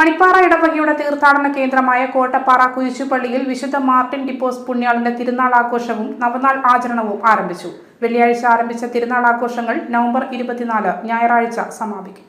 മണിപ്പാറ ഇടവകയുടെ തീർത്ഥാടന കേന്ദ്രമായ കോട്ടപ്പാറ കുരിശുപള്ളിയിൽ വിശുദ്ധ മാർട്ടിൻ ഡിപ്പോസ് പുണ്യാളിന്റെ തിരുനാൾ ആഘോഷവും നവനാൾ ആചരണവും ആരംഭിച്ചു. വെള്ളിയാഴ്ച ആരംഭിച്ച തിരുനാൾ ആഘോഷങ്ങൾ നവംബർ ഇരുപത്തിനാല് ഞായറാഴ്ച സമാപിക്കും.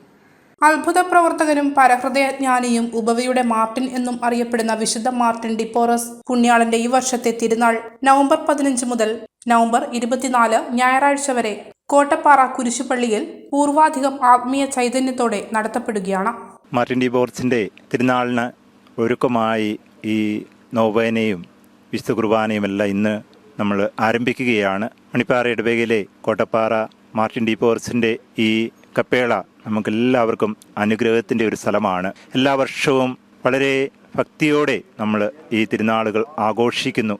അത്ഭുത പ്രവർത്തകനും പരഹൃദയജ്ഞാനിയും ഉപവിയുടെ മാർട്ടിൻ എന്നും അറിയപ്പെടുന്ന വിശുദ്ധ മാർട്ടിൻ ഡിപ്പോറസ് പുണ്യാളന്റെ ഈ വർഷത്തെ തിരുനാൾ നവംബർ പതിനഞ്ച് മുതൽ നവംബർ ഇരുപത്തിനാല് ഞായറാഴ്ച വരെ കോട്ടപ്പാറ കുരിശുപള്ളിയിൽ പൂർവാധികം ആത്മീയ ചൈതന്യത്തോടെ നടത്തപ്പെടുകയാണ്. മാർട്ടിൻ ഡി ബോർസിന്റെ തിരുനാളിന് ഒരുക്കമായി ഈ നോവേനയും വിശുദ്ധ കുർബാനയും എല്ലാം ഇന്ന് നമ്മൾ ആരംഭിക്കുകയാണ്. മണിപ്പാറ ഇടവേകയിലെ കോട്ടപ്പാറ മാർട്ടിൻ ഡി ബോർസിന്റെ ഈ കപ്പേള നമുക്കെല്ലാവർക്കും അനുഗ്രഹത്തിന്റെ ഒരു സ്ഥലമാണ്. എല്ലാ വർഷവും വളരെ ഭക്തിയോടെ നമ്മൾ ഈ തിരുനാളുകൾ ആഘോഷിക്കുന്നു.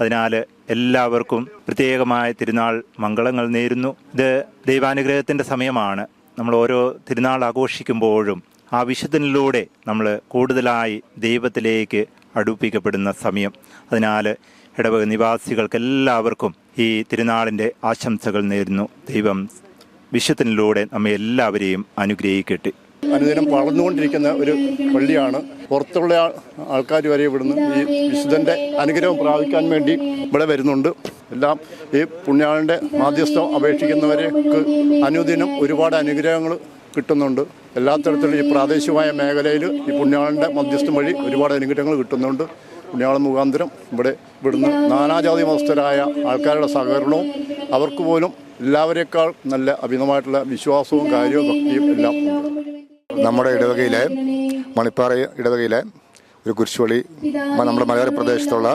അതിനാൽ എല്ലാവർക്കും പ്രത്യേകമായ തിരുനാൾ മംഗളങ്ങൾ നേരുന്നു. ഇത് ദൈവാനുഗ്രഹത്തിന്റെ സമയമാണ്. നമ്മൾ ഓരോ തിരുനാൾ ആഘോഷിക്കുമ്പോഴും ആ വിശുദ്ധനിലൂടെ നമ്മൾ കൂടുതലായി ദൈവത്തിലേക്ക് അടുപ്പിക്കപ്പെടുന്ന സമയം. അതിനാൽ ഇടവക നിവാസികൾക്ക് എല്ലാവർക്കും ഈ തിരുനാളിന്റെ ആശംസകൾ നേരുന്നു. ദൈവം വിശുദ്ധനിലൂടെ നമ്മെ എല്ലാവരെയും അനുഗ്രഹിക്കട്ടെ. അനുദിനം വളർന്നുകൊണ്ടിരിക്കുന്ന ഒരു പള്ളിയാണ്. പുറത്തുള്ള ആൾക്കാർ വരെ ഇവിടുന്ന് ഈ വിശുദ്ധന്റെ അനുഗ്രഹം പ്രാപിക്കാൻ വേണ്ടി ഇവിടെ വരുന്നുണ്ട്. എല്ലാം ഈ പുണ്യാളന്റെ മാധ്യസ്ഥം അപേക്ഷിക്കുന്നവർക്ക് അനുദിനം ഒരുപാട് അനുഗ്രഹങ്ങൾ കിട്ടുന്നുണ്ട്. എല്ലാ തരത്തിലും ഈ പ്രാദേശികമായ മേഖലയിൽ ഈ പുണ്യാളന്റെ മധ്യസ്ഥം വഴി ഒരുപാട് അനുഗ്രഹങ്ങൾ കിട്ടുന്നുണ്ട്. പുണ്യാളം മുഖാന്തരം ഇവിടെ ഇവിടുന്ന് നാനാജാതി മതസ്ഥരായ ആൾക്കാരുടെ സഹകരണവും അവർക്ക് പോലും എല്ലാവരേക്കാൾ നല്ല അഭിനമായിട്ടുള്ള വിശ്വാസവും കാര്യവും ഭക്തിയും എല്ലാം നമ്മുടെ ഇടവകയിലെ മണിപ്പാറ ഇടവകയിലെ ഒരു കുരിശുപള്ളി നമ്മുടെ മലയോര പ്രദേശത്തുള്ള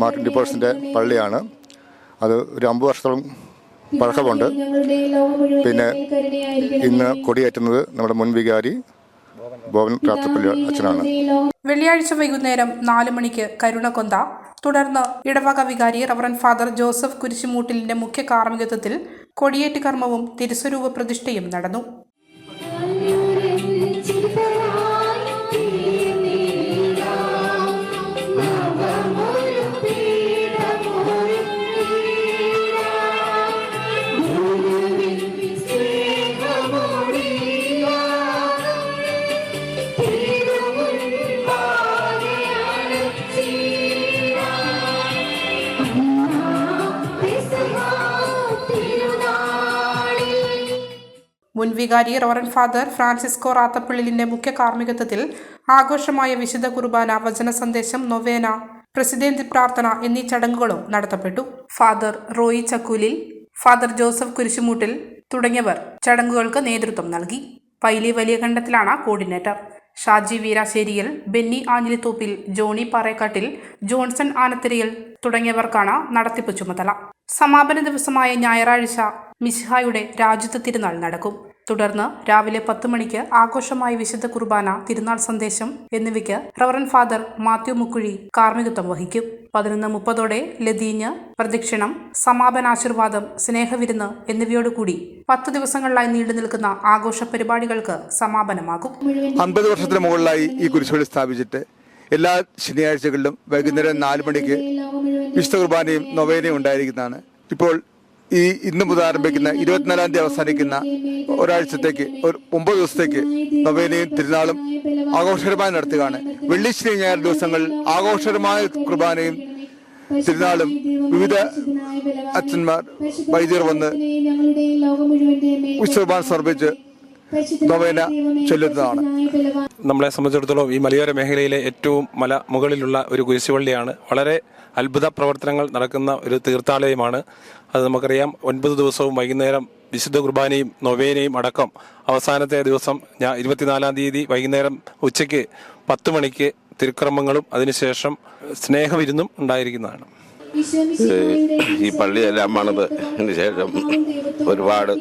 മാർട്ടിൻ ഡിപ്പോഴ്സിന്റെ പള്ളിയാണ്. അത് ഒരു അമ്പത് വർഷത്തോളം പഴക്കമുണ്ട്. പിന്നെ ഇന്ന് കൊടിയേറ്റുന്നത് നമ്മുടെ മുൻ വികാരി ബോവൻ രാത്രിപ്പള്ളി അച്ഛനാണ്. വെള്ളിയാഴ്ച വൈകുന്നേരം നാല് മണിക്ക് കരുണകൊന്ത തുടർന്ന് ഇടവക വികാരി റവറൻ ഫാദർ ജോസഫ് കുരിശുമൂട്ടിലിന്റെ മുഖ്യ കാർമ്മികത്വത്തിൽ കൊടിയേറ്റ് കർമ്മവും തിരുസ്വരൂപ പ്രതിഷ്ഠയും നടന്നു. മുൻ വികാരി റോറൻ ഫാദർ ഫ്രാൻസിസ്കോ റാത്തപ്പള്ളിലിന്റെ മുഖ്യ കാർമ്മികത്വത്തിൽ ആഘോഷമായ വിശുദ്ധ കുർബാന വചന സന്ദേശം നൊവേന പ്രസിഡന്റ് പ്രാർത്ഥന എന്നീ ചടങ്ങുകളും നടത്തപ്പെട്ടു. Father Roy Chakkoolil father Joseph Kurisumoottil തുടങ്ങിയവർ ചടങ്ങുകൾക്ക് നേതൃത്വം നൽകി. പൈലി വലിയ കണ്ടത്തിലാണ് coordinator. Shaji Veerasseriyil Benny Anjilithoppil Johnny Parekkattil Johnson Anathiriyil തുടങ്ങിയവർക്കാണ് നടത്തിപ്പ് ചുമതല. സമാപന ദിവസമായ ഞായറാഴ്ച മിസ്ഹായുടെ രാജ്യത്ത് തിരുനാൾ നടക്കും. തുടർന്ന് രാവിലെ പത്ത് മണിക്ക് ആഘോഷമായി വിശുദ്ധ കുർബാന തിരുനാൾ സന്ദേശം എന്നിവയ്ക്ക് റവറൻ ഫാദർ മാത്യു മുക്കുഴി കാർമ്മികത്വം വഹിക്കും. പതിനൊന്ന് മുപ്പതോടെ ലതീഞ്ഞ് പ്രദക്ഷിണം സമാപനാശീർവാദം സ്നേഹവിരുന്ന് എന്നിവയോടുകൂടി പത്ത് ദിവസങ്ങളിലായി നീണ്ടു നിൽക്കുന്ന ആഘോഷ പരിപാടികൾക്ക് സമാപനമാകും. അൻപത് വർഷത്തിന് മുകളിലായി ഈ കുരിശുപള്ളി സ്ഥാപിച്ചിട്ട് എല്ലാ ശനിയാഴ്ചകളിലും വൈകുന്നേരം നാല് മണിക്ക് വിശുദ്ധ കുർബാനയും നൊവേനയും ഉണ്ടായിരിക്കുന്നതാണ്. ഇപ്പോൾ ഈ ഇന്ന് മുതൽ ആരംഭിക്കുന്ന ഇരുപത്തിനാലാം തീയതി അവസാനിക്കുന്ന ഒരാഴ്ചത്തേക്ക് ഒരു ഒമ്പത് ദിവസത്തേക്ക് നവേനയും തിരുനാളും ആഘോഷകരമായി നടത്തുകയാണ്. വെള്ളി ശനി ഞായർ ദിവസങ്ങളിൽ ആഘോഷകരമായ കുർബാനയും തിരുനാളും വിവിധ അച്ഛന്മാർ വൈദ്യർ വന്ന് കുർബാന സമർപ്പിച്ച് നൊവേന ചൊല്ലുന്നതാണ്. നമ്മളെ സംബന്ധിച്ചിടത്തോളം ഈ മലയോര മേഖലയിലെ ഏറ്റവും മല മുകളിലുള്ള ഒരു കുരിശുപള്ളിയാണ് വളരെ അത്ഭുത പ്രവർത്തനങ്ങൾ നടക്കുന്ന ഒരു തീർത്ഥാലയമാണ്. അത് നമുക്കറിയാം ഒൻപത് ദിവസവും വൈകുന്നേരം വിശുദ്ധ കുർബാനയും നൊവേനയും അടക്കം അവസാനത്തെ ദിവസം ഞാൻ ഇരുപത്തിനാലാം തീയതി വൈകുന്നേരം ഉച്ചയ്ക്ക് പത്ത് മണിക്ക് തിരുക്രമങ്ങളും അതിനുശേഷം സ്നേഹവിരുന്നും ഉണ്ടായിരിക്കുന്നതാണ്. ഈ പള്ളിയെല്ലാം പണിതതിന് ശേഷം ഒരുപാട്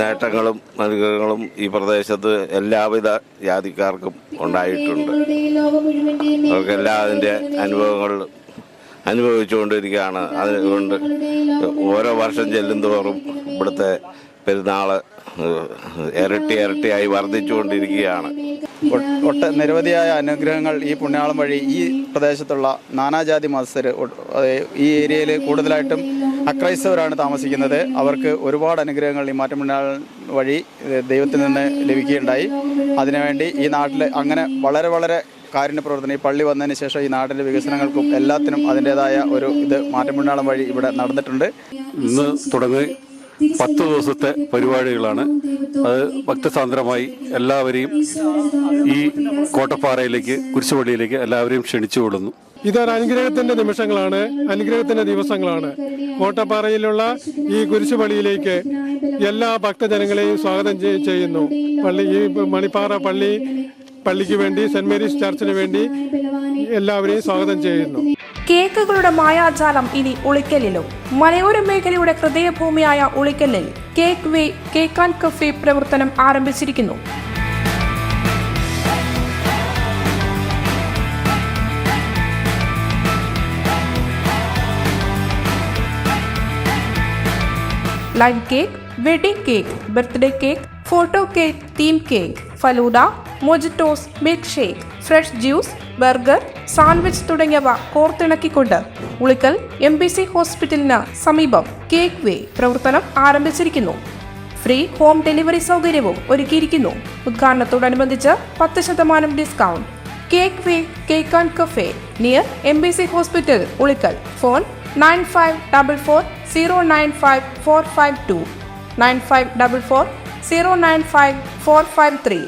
നേട്ടങ്ങളും അനുഗ്രഹങ്ങളും ഈ പ്രദേശത്ത് എല്ലാവിധ ജാതിക്കാർക്കും ഉണ്ടായിട്ടുണ്ട്. അവർക്കെല്ലാതിന്റെ അനുഭവങ്ങൾ അനുഭവിച്ചുകൊണ്ടിരിക്കുകയാണ്. അതുകൊണ്ട് ഓരോ വർഷം ചെല്ലുന്തോറും ഇവിടുത്തെ പെരുന്നാൾ ഇരട്ടി ഇരട്ടിയായി വർദ്ധിച്ചുകൊണ്ടിരിക്കുകയാണ്. ഒട്ട് ഒട്ട നിരവധിയായ അനുഗ്രഹങ്ങൾ ഈ പുണ്യാളം വഴി ഈ പ്രദേശത്തുള്ള നാനാജാതി മത്സര് ഈ ഏരിയയിൽ കൂടുതലായിട്ടും അക്രൈസ്തവരാണ് താമസിക്കുന്നത്. അവർക്ക് ഒരുപാട് അനുഗ്രഹങ്ങൾ ഈ മാറ്റമിണ്ടാൾ വഴി ദൈവത്തിൽ നിന്ന് ലഭിക്കുകയുണ്ടായി. അതിനുവേണ്ടി ഈ നാട്ടിൽ അങ്ങനെ വളരെ വളരെ കാരുണ്യ പ്രവർത്തനം ഈ പള്ളി വന്നതിന് ശേഷം ഈ നാടിന്റെ വികസനങ്ങൾക്കും എല്ലാത്തിനും അതിന്റെതായ ഒരു ഇത് മാറ്റമിണ്ടാളം വഴി ഇവിടെ നടന്നിട്ടുണ്ട്. ഇന്ന് തുടങ്ങി പത്ത് ദിവസത്തെ പരിപാടികളാണ്. അത് ഭക്തസാന്ദ്രമായി എല്ലാവരെയും ഈ കോട്ടപ്പാറയിലേക്ക് കുരിശുപള്ളിയിലേക്ക് എല്ലാവരെയും ക്ഷണിച്ചു വിടുന്നു ഇതൊരു അനുഗ്രഹത്തിന്റെ നിമിഷങ്ങളാണ്. അനുഗ്രഹത്തിന്റെ ദിവസങ്ങളാണ്. കോട്ടപ്പാറയിലുള്ള ഈ കുരിശുപള്ളിയിലേക്ക് എല്ലാ ഭക്തജനങ്ങളെയും സ്വാഗതം ചെയ്യുന്നു. പള്ളി ഈ മണിപ്പാറ പള്ളി പള്ളിക്ക് വേണ്ടി സെന്റ് മേരീസ് ചർച്ചിന് വേണ്ടി എല്ലാവരെയും സ്വാഗതം ചെയ്യുന്നു. കേക്കുകളുടെ മായാജാലം ഇനി ഉളിക്കലിലും. മലയോര മേഖലയുടെ ഹൃദയഭൂമിയായ ഉളിക്കലിൽ cake way cake and cafe പ്രവർത്തനം ആരംഭിച്ചിരിക്കുന്നു. Live cake wedding cake birthday cake photo cake theme cake falooda mojitos milk shake fresh juice burger sandwich തുടങ്ങിയവ കോർത്തിണക്കിക്കൊണ്ട് ഉളിക്കൽ എം ബി സി ഹോസ്പിറ്റലിന് സമീപം കേക്ക് വേ പ്രവർത്തനം ആരംഭിച്ചിരിക്കുന്നു. ഫ്രീ ഹോം ഡെലിവറി സൗകര്യവും ഒരുക്കിയിരിക്കുന്നു. ഉദ്ഘാടനത്തോടനുബന്ധിച്ച് പത്ത് ശതമാനം discount. Cake way cake and cafe near M B C hospital Ulikkal. Phone nine five double four zero nine five four five two. Nine five double four zero nine five four five three.